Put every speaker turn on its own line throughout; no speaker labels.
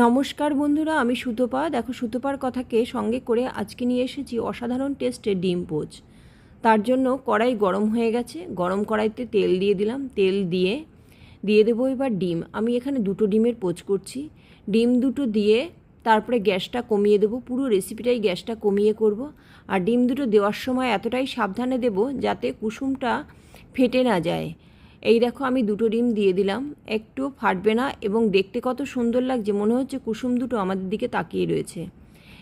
নমস্কার বন্ধুরা, আমি সুতপা। দেখো সুতপার কথাকে সঙ্গে করে আজকে নিয়ে এসেছি অসাধারণ টেস্টের ডিম পোচ। তার জন্য কড়াই গরম হয়ে গেছে। গরম কড়াইতে তেল দিয়ে দিলাম। তেল দিয়ে দিয়ে দেবো এবার ডিম। আমি এখানে দুটো ডিমের পোচ করছি। ডিম দুটো দিয়ে তারপরে গ্যাসটা কমিয়ে দেবো। পুরো রেসিপিটাই গ্যাসটা কমিয়ে করব। আর ডিম দুটো দেওয়ার সময় এতটাই সাবধানে দেব যাতে কুসুমটা ফেটে না যায়। এই দেখো আমি দুটো ডিম দিয়ে দিলাম। একটু ফাটবে না এবং দেখতে কত সুন্দর লাগছে। মনে হচ্ছে কুসুম দুটো আমাদের দিকে তাকিয়ে রয়েছে।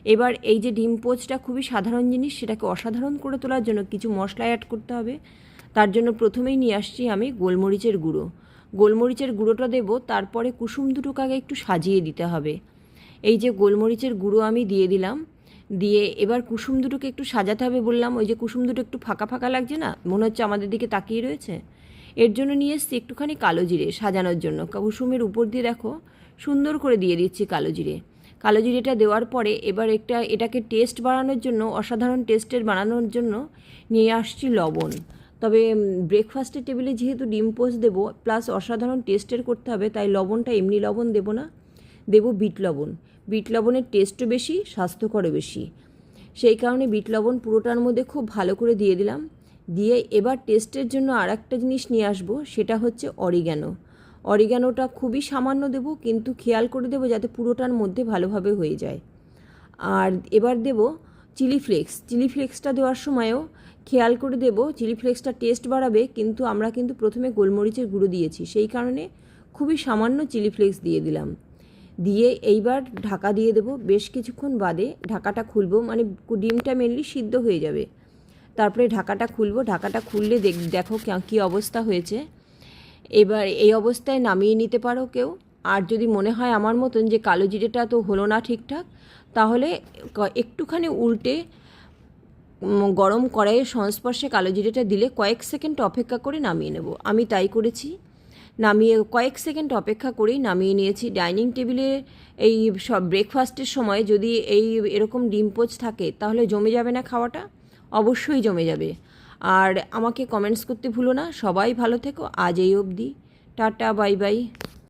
এবার এই যে ডিম পোচটা খুবই সাধারণ জিনিস, সেটাকে অসাধারণ করে তোলার জন্য কিছু মশলা অ্যাড করতে হবে। তার জন্য প্রথমেই নিয়ে আসছি আমি গোলমরিচের গুঁড়ো। গোলমরিচের গুঁড়োটা দেবো, তারপরে কুসুম দুটোকে আগে একটু সাজিয়ে দিতে হবে। এই যে গোলমরিচের গুঁড়ো আমি দিয়ে দিলাম। দিয়ে এবার কুসুম দুটোকে একটু সাজাতে হবে বললাম। ওই যে কুসুম দুটো একটু ফাঁকা ফাঁকা লাগছে না? মনে হচ্ছে আমাদের দিকে তাকিয়ে রয়েছে? এর জন্য নিয়ে এসছি একটুখানি কালো জিরে সাজানোর জন্য। কুসুমের উপর দিয়ে দেখো, সুন্দর করে দিয়ে দিচ্ছি কালো জিরে। কালো জিরেটা দেওয়ার পরে এবার একটা এটাকে টেস্ট বাড়ানোর জন্য, অসাধারণ টেস্টের বানানোর জন্য নিয়ে আসছি লবণ। তবে ব্রেকফাস্টের টেবিলে যেহেতু ডিম পোস্ট দেবো প্লাস অসাধারণ টেস্টের করতে হবে, তাই লবণটা এমনি লবণ দেবো না। দেবো বিট লবণ। বিট লবণের টেস্টও বেশি, স্বাস্থ্যকরও বেশি। সেই কারণে বিট লবণ পুরোটার মধ্যে খুব ভালো করে দিয়ে দিলাম। দিয়ে এবার টেস্টের জন্য আর একটা জিনিস নিয়ে আসব, সেটা হচ্ছে অরিগ্যানো অরিগ্যানোটা খুবই সামান্য দেব, কিন্তু খেয়াল করে দেবো যাতে পুরোটার মধ্যে ভালোভাবে হয়ে যায়। আর এবার দেব চিলি ফ্লেক্স চিলি ফ্লেক্সটা দেওয়ার সময়ও খেয়াল করে দেব চিলি ফ্লেক্সটা টেস্ট বাড়াবে, কিন্তু আমরা কিন্তু প্রথমে গোলমরিচের গুঁড়ো দিয়েছি, সেই কারণে খুবই সামান্য চিলি ফ্লেক্স দিয়ে দিলাম। দিয়ে এইবার ঢাকা দিয়ে দেবো, বেশ কিছুক্ষণ বাদে ঢাকাটা খুলবো মানে ডিমটা মেনলি সিদ্ধ হয়ে যাবে। তারপরে ঢাকাটা খুলবো। ঢাকাটা খুললে দেখ কী অবস্থা হয়েছে। এবার এই অবস্থায় নামিয়ে নিতে পারো কেউ। আর যদি মনে হয় আমার মতন যে কালো জিরেটা তো হলো না ঠিকঠাক, তাহলে একটুখানি উল্টে গরম কড়াইয়ের সংস্পর্শে কালো জিরেটা দিলে কয়েক সেকেন্ড অপেক্ষা করে নামিয়ে নেব। আমি তাই করেছি। নামিয়ে, কয়েক সেকেন্ড অপেক্ষা করেই নামিয়ে নিয়েছি। ডাইনিং টেবিলে এই সব ব্রেকফাস্টের সময় যদি এই এরকম ডিম পোচ থাকে, তাহলে জমে যাবে না খাওয়াটা। অবশ্যই জমে যাবে। আর আমাকে কমেন্টস করতে ভুলো না। সবাই ভালো থেকো। আজ এই অবধি। Tata bye bye